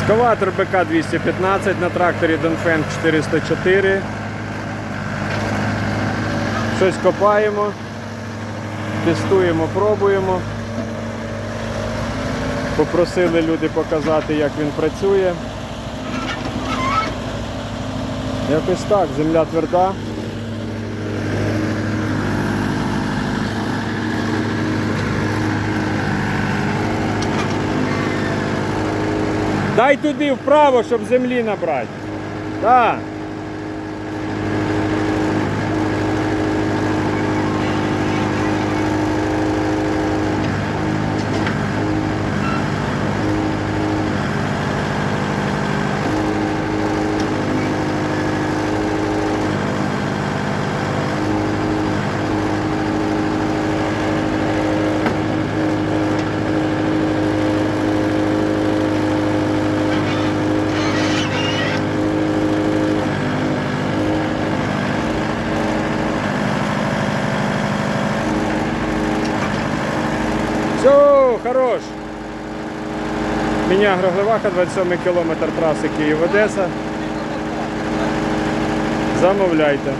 Екскаватор БК-215 на тракторі Донфен 404. Щось копаємо, тестуємо, пробуємо. Попросили люди показати, як він працює. Якось так, земля тверда. Дай туди вправо, щоб землі набрати. Так. Все, хорош. Меня Гроглеваха, 27 кілометр траси Київ-Одеса. Замовляйте.